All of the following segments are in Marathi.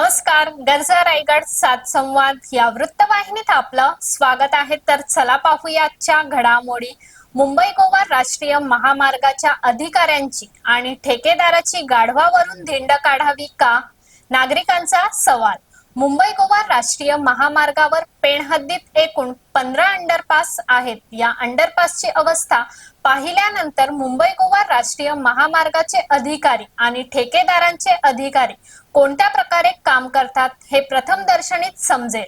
नमस्कार गरजा रायगड सात संवाद या वृत्तवाहिनीत आपलं स्वागत आहे. तर चला पाहूया आजच्या घडामोडी. मुंबई गोवा राष्ट्रीय महामार्गाच्या अधिकाऱ्यांची आणि ठेकेदाराची गाढवावरून धिंड काढावी का? नागरिकांचा सवाल. मुंबई गोवा राष्ट्रीय महामार्गावर पेणहद्दीत एकूण पंधरा अंडरपास आहेत. या अंडरपासची अवस्था पाहिल्यानंतर मुंबई गोवा राष्ट्रीय महामार्गाचे अधिकारी आणि ठेकेदारांचे अधिकारी कोणत्या प्रकारे काम करतात हे प्रथम दर्शनीत समजेल.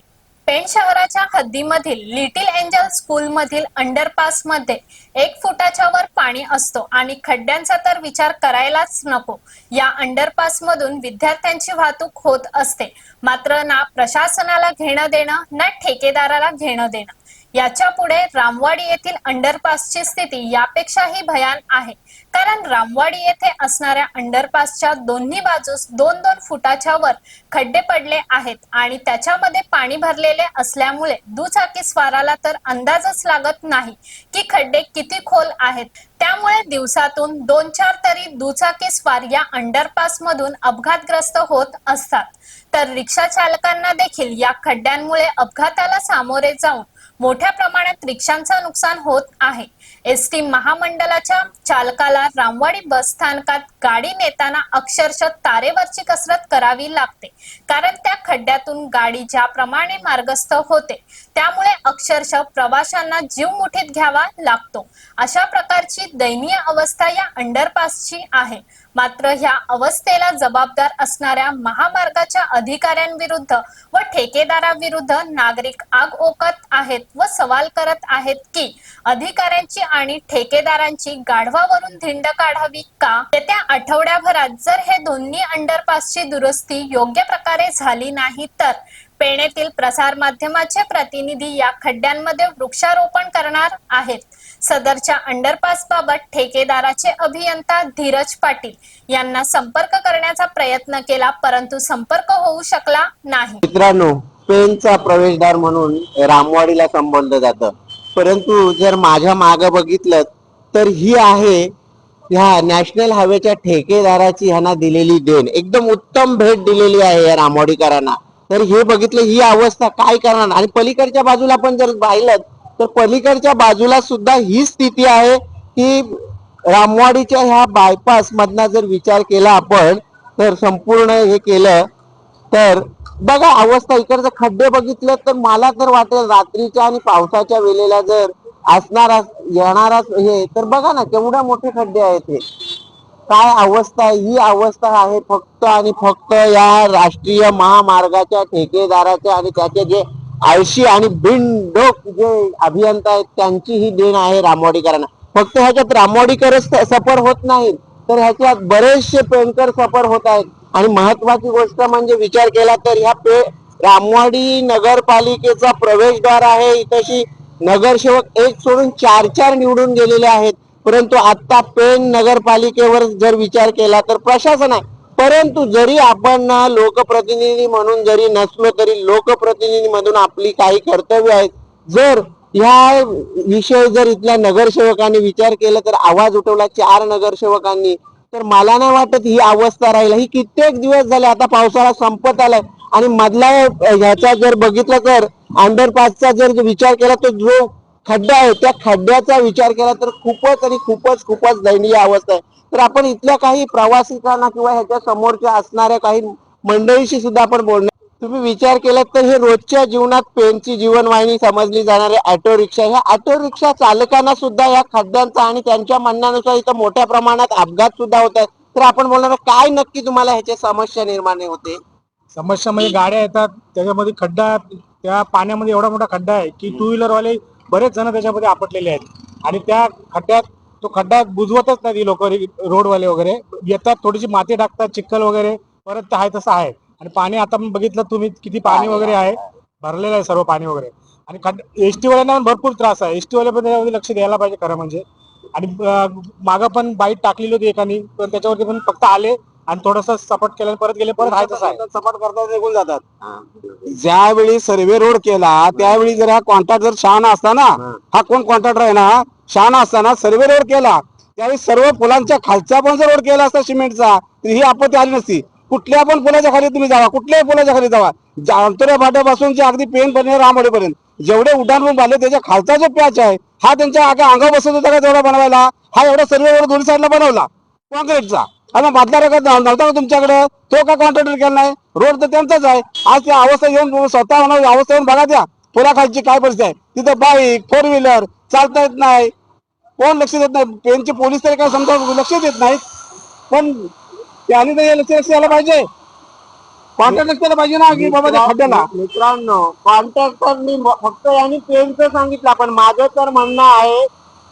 पेण शहराच्या हद्दीमधील लिटिल एंजल स्कूल मधील अंडरपासमध्ये एक फुटाच्या वर पाणी असतो आणि खड्ड्यांचा तर विचार करायलाच नको. या अंडरपास मधून विद्यार्थ्यांची वाहतूक होत असते. मात्र ना प्रशासनाला घेणं देणं ना ठेकेदाराला घेणं देणं. याच्यापुढे रामवाडी येथील अंडरपासची स्थिती यापेक्षाही भयान आहे. कारण रामवाडी येथे असणाऱ्या अंडरपासच्या दोन्ही बाजूस दोन दोन फुटाच्या वर खड्डे पडले आहेत आणि त्याच्यामध्ये पाणी भरलेले असल्यामुळे दुचाकी स्वाराला तर अंदाजच लागत नाही की खड्डे किती खोल आहेत. त्यामुळे दिवसातून दोन चार तरी दुचाकी स्वार या अंडरपास मधून अपघातग्रस्त होत असतात. तर रिक्षा चालकांना देखील या खड्ड्यांमुळे अपघाताला सामोरे जाऊन मोठ्या प्रमाणात रिक्षांचं नुकसान होत आहे. एस टी महामंडळाच्या चालकाला रामवाडी बस स्थानकात गाडी नेताना अक्षरशः तारेवरची कसरत करावी लागते. कारण त्या खड्ड्यातून गाडी ज्याप्रमाणे मार्गस्थ होते त्यामुळे अक्षरशः प्रवाशांना जीव मुठीत घ्यावा लागतो. अशा प्रकारची दयनीय अवस्था या अंडरपासची आहे. मात्र ह्या अवस्थेला जबाबदार असणाऱ्या महामार्गाच्या अधिकाऱ्यांविरुद्ध व ठेकेदाराविरुद्ध नागरिक आग ओकत आहेत. व सवाल करत आहेत की अधिकाऱ्यांची आणि ठेकेदारांची गाढवावरून धिंड काढावी का? येत्या आठवड्याभरात जर हे दोन्ही अंडरपासची दुरुस्ती योग्य प्रकारे झाली नाही तर पेणेतील प्रसार माध्यमाचे प्रतिनिधी या खड्ड्यांमध्ये वृक्षारोपण करणार आहेत. सदरच्या अंडरपास बाबत ठेकेदाराचे अभियंता धीरज पाटील यांना संपर्क करण्याचा प्रयत्न केला परंतु संपर्क होऊ शकला नाही. मित्रांनो पेनचा प्रवेशद्वार म्हणून रामवाडीला संबोधलं जातं. परंतु जर माझ्या मागं बघितलं तर ही आहे ह्या नॅशनल हायवेच्या ठेकेदाराची ह्यांना दिलेली देण. एकदम उत्तम भेट दिलेली आहे या रामवाडीकरांना. तर हे बघितलं ही अवस्था काय करणार? आणि पलीकडच्या बाजूला पण जर पाहिलं तर पलीकडच्या बाजूला सुद्धा ही स्थिती आहे की रामवाडीच्या ह्या बायपास मधना जर विचार केला आपण तर संपूर्ण हे केलं तर बघा अवस्था. इकडचं खड्डे बघितले तर मला तर वाटेल रात्रीच्या आणि पावसाच्या वेळेला जर असणारा येणारा हे तर बघा ना केवढे मोठे खड्डे आहेत हे. काय अवस्था आहे? ही अवस्था आहे फक्त आणि फक्त या राष्ट्रीय महामार्गाच्या ठेकेदाराच्या आणि त्याचे जे आळशी आणि बिनडोक जे अभियंता आहेत त्यांची ही देण आहे रामवाडीकरांना. फक्त ह्याच्यात रामवाडीकरच सफर होत नाहीत तर ह्याच्यात बरेचसे पेंटर सफर होत आहेत. आणि महत्वाची गोष्ट म्हणजे विचार केला तर ह्या पे रामवाडी नगरपालिकेचा प्रवेशद्वार आहे. इथशी नगरसेवक एक सोडून चार चार निवडून गेलेले आहेत. परंतु आता पेन नगरपालिकेवर जर विचार केला तर प्रशासन आहे. परंतु जरी आपण लोकप्रतिनिधी म्हणून जरी नसलो तरी लोकप्रतिनिधी म्हणून आपली काही कर्तव्य आहेत. जर ह्या विषय जर इथल्या नगरसेवकांनी विचार केला तर आवाज उठवला. चार नगरसेवकांनी तर मला नाही वाटत ही अवस्था राहील. ही कित्येक दिवस झाले आता पावसाळा संपत आलाय. आणि मधला ह्याचा जर बघितलं तर अंडरपासचा जर विचार केला तर जो खड्डा आहे त्या खड्ड्याचा विचार केला तर खूपच आणि खूपच खूपच दयनीय अवस्था आहे. तर आपण इथल्या काही प्रवासिकांना किंवा ह्याच्या समोरच्या असणाऱ्या काही मंडळीशी सुद्धा आपण बोलणार तुम्ही विचार केलात तर हे रोजच्या जीवनात पेनची जीवनवाहिनी समजली जाणारी ऑटो रिक्षा ह्या ऑटो रिक्षा चालकांना सुद्धा या खड्ड्यांचा आणि त्यांच्या म्हणण्यानुसार इथं मोठ्या प्रमाणात अपघात सुद्धा होत आहेत. तर आपण बोलणार काय नक्की तुम्हाला ह्याच्या समस्या निर्माण होते? समस्या म्हणजे गाड्या येतात त्याच्यामध्ये खड्डा त्या पाण्यामध्ये एवढा मोठा खड्डा आहे की टू व्हीलर वाले बरेच जण त्याच्यामध्ये आपटलेले आहेत. आणि त्या खड्ड्यात तो खड्डा बुजवतच नाही लोक रोडवाले वगैरे. येतात थोडीशी माती टाकतात चिखल वगैरे परत आहे तसं आहे. आणि पाणी आता पण बघितलं तुम्ही किती पाणी वगैरे आहे. भरलेलं आहे सर्व पाणी वगैरे. आणि एस टी वाल्यांना भरपूर त्रास आहे. एस टी वाले पण त्याच्यामध्ये लक्ष द्यायला पाहिजे खरं म्हणजे. आणि मागं पण बाईट टाकलेली होती एकानी पण त्याच्यावरती पण फक्त आले आणि थोडस सपोर्ट केलं आणि परत गेले परत आहे तसं आहे. सपाट करतात निघून जातात. ज्यावेळी सर्वे रोड केला त्यावेळी जर हा कॉन्ट्रॅक्ट जर शहाणा असता ना हा कोण कॉन्ट्रॅक्टर आहे ना शहाणा असताना सर्वे रोड केला त्यावेळी सर्व पुलांच्या खालचा पण जर रोड केला असता सिमेंटचा तर ही आपत्ती आली नसती. कुठल्या पण पुलाच्या खाली तुम्ही जावा कुठल्याही पुलाच्या खाली जावा. अंतर्या फाट्यापासून जे अगदी पेन पर्यंत रामवाडीपर्यंत जेवढे उड्डाण बांधले त्याच्या खालचा जो पॅच आहे हा त्यांच्या अंगा बसत होता का तेवढा बनवायला? हा एवढा सर्व एवढा दोन्ही साईडला बनवला. कॉन्क्रीटचा आणि मग बादला रगत नव्हता का तुमच्याकडे? तो का कॉन्ट्रॅक्टर केला नाही? रोड तर त्यांचाच आहे. आज त्या अवस्था येऊन स्वतः म्हणून अवस्था येऊन बघा त्या. पुलाखालची काय परिस्थिती आहे? तिथं बाईक फोर व्हीलर चालता येत नाही. कोण लक्ष देत नाही? पेनचे पोलीस तरी काय समजा लक्ष देत नाहीत. पण त्यांनी तर हे लक्ष द्यायला पाहिजे. कॉन्ट्रॅक्ट लक्ष द्यायला पाहिजे ना की बाबा त्या खड्ड्याला. मित्रांनो कॉन्ट्रॅक्टरनी फक्त यांनी पेनचं सांगितलं पण माझं तर म्हणणं आहे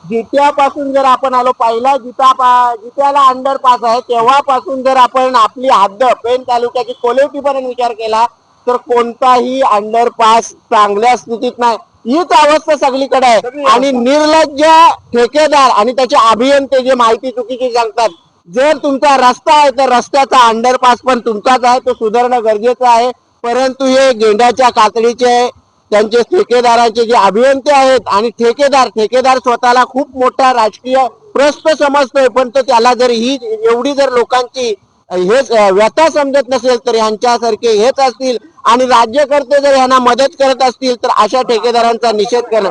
जित्यापासून जर आपण आलो पहिला जिता पा जित्याला अंडरपास आहे तेव्हापासून जर आपण आपली हद्द पेन तालुक्याची कोलेटीपर्यंत विचार केला तर कोणताही अंडरपास चांगल्या स्थितीत नाही. हीच अवस्था सगळीकडे आहे. आणि निर्लज्ज ठेकेदार आणि त्याचे अभियंते जे माहिती चुकीची सांगतात जर तुमचा रस्ता आहे तर रस्त्याचा अंडरपास पण तुमचाच आहे तो सुधारणं गरजेचं आहे. परंतु हे गेंड्याच्या कातडीचे त्यांचे ठेकेदारांचे जे अभियंते आहेत आणि ठेकेदार ठेकेदार स्वतःला खूप मोठा राजकीय प्रश्न समजतोय पण तो त्याला जर ही एवढी जर लोकांची हेच व्यथा समजत नसेल तर ह्यांच्यासारखे हेच असतील आणि राज्यकर्ते जर यांना मदत करत असतील तर अशा ठेकेदारांचा निषेध करणं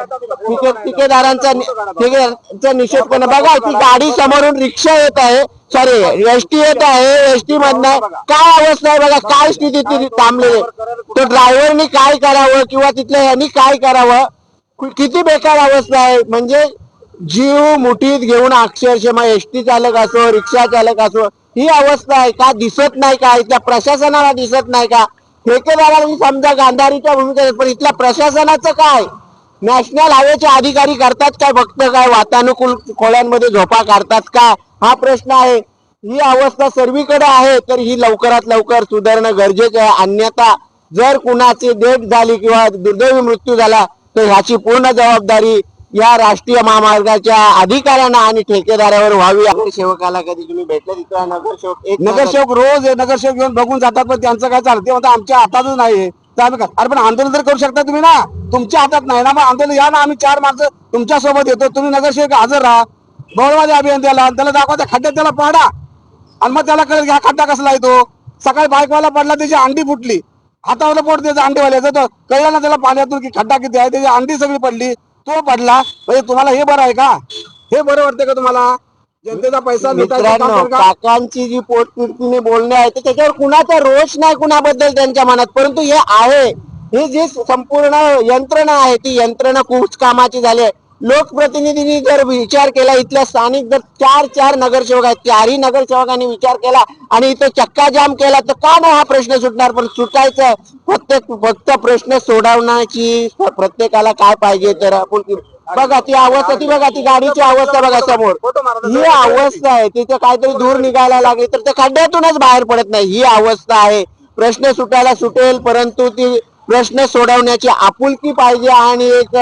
ठेकेदारांचा ठेकेदारांचा निषेध करणं. बघा ती गाडी समोरून रिक्षा येत आहे. सॉरी एसटी येत आहे एसटी मधनं काय अवस्था आहे बघा काय स्थिती तिथे थांबलेली. तो ड्रायव्हरनी काय करावं किंवा तिथल्या यांनी काय करावं किती बेकार अवस्था आहे म्हणजे जीव मुठीत घेऊन अक्षरशः मग एसटी चालक असो रिक्षा चालक असो ही अवस्था आहे का दिसत नाही का इथल्या प्रशासनाला दिसत नाही का? ठेकेदाराला समजा गांधारीच्या भूमिका पण इथल्या प्रशासनाचं काय? नॅशनल हायवेचे अधिकारी करतात काय? फक्त काय वातानुकूल खोल्यांमध्ये झोपा काढतात का? हा प्रश्न आहे. ही अवस्था सर्वीकडे आहे तर ही लवकरात लवकर सुधारणं गरजेचं आहे. अन्यथा जर कुणाची डेथ झाली किंवा दुर्दैवी मृत्यू झाला तर ह्याची पूर्ण जबाबदारी या राष्ट्रीय महामार्गाच्या अधिकाऱ्यांना आणि ठेकेदारावर व्हावी. नगरसेवकाला कधी तुम्ही भेटले तिथं? नगरसेवक नगरसेवक रोज नगरसेवक येऊन बघून जातात पण त्यांचं काय चालतं ते म्हणतात आमच्या हातातच नाही. तर आम्ही अरे पण आंदोलन तर करू शकता तुम्ही ना. तुमच्या हातात नाही ना. मग आंदोलन या ना. आम्ही चार माणसं तुमच्यासोबत येतो. तुम्ही नगरसेवक हजर राहा. बळवादी अभियंत्याला त्याला दाखवा त्या खड्ड्यात त्याला पाडा. आणि मग त्याला कळेल की हा खड्डा कसला येतो सकाळी बाईकवाला पडला त्याची अंडी फुटली. हातावर पोट त्याचं अंडीवाल्याचं तर कळलं ना त्याला पाण्यातून की खड्डा किती आहे. त्याची अंडी सगळी पडली. तो पडला. म्हणजे तुम्हाला हे बरं आहे का? हे बरं वाटतं का तुम्हाला? जनतेचा पैसा मित्रांनो? काकांची जी पोटतिडकीने बोलणे आहे ते त्याच्यावर कुणाचा रोष नाही कुणाबद्दल त्यांच्या मनात परंतु हे आहे ही जी संपूर्ण यंत्रणा आहे ती यंत्रणा खूप कामाची झाली आहे लोकप्रतिनिधींनी जर विचार केला इथल्या स्थानिक जर चार चार नगरसेवक आहेत चारही नगरसेवकांनी विचार केला आणि इथं चक्का जाम केला तर का नाही हा प्रश्न सुटणार? पण सुटायचं. फक्त फक्त प्रश्न सोडवण्याची प्रत्येकाला काय पाहिजे तर आपण बघा ती अवस्था ती बघा ती गाडीची अवस्था बघा समोर. ही अवस्था आहे तिथे काहीतरी दूर निघायला लागली तर ते खड्ड्यातूनच बाहेर पडत नाही. ही अवस्था आहे. प्रश्न सुटायला सुटेल परंतु ती प्रश्न सोडवण्याची आपुलकी पाहिजे आणि एक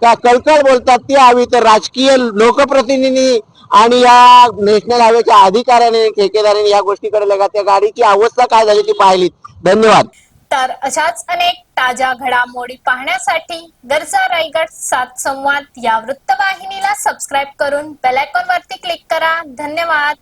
त्या कळकळ बोलतात ती हवी. तर राजकीय लोकप्रतिनिधी आणि या नॅशनल हायवेच्या अधिकाऱ्याने ठेकेदाराने या गोष्टीकडे लगा त्या गाडीची अवस्था काय झाली ती पाहिली धन्यवाद. तर अशाच अनेक ताज्या घडामोडी पाहण्यासाठी गरजा रायगड सात संवाद या वृत्तवाहिनीला सबस्क्राईब करून बेलायकॉन वरती क्लिक करा. धन्यवाद.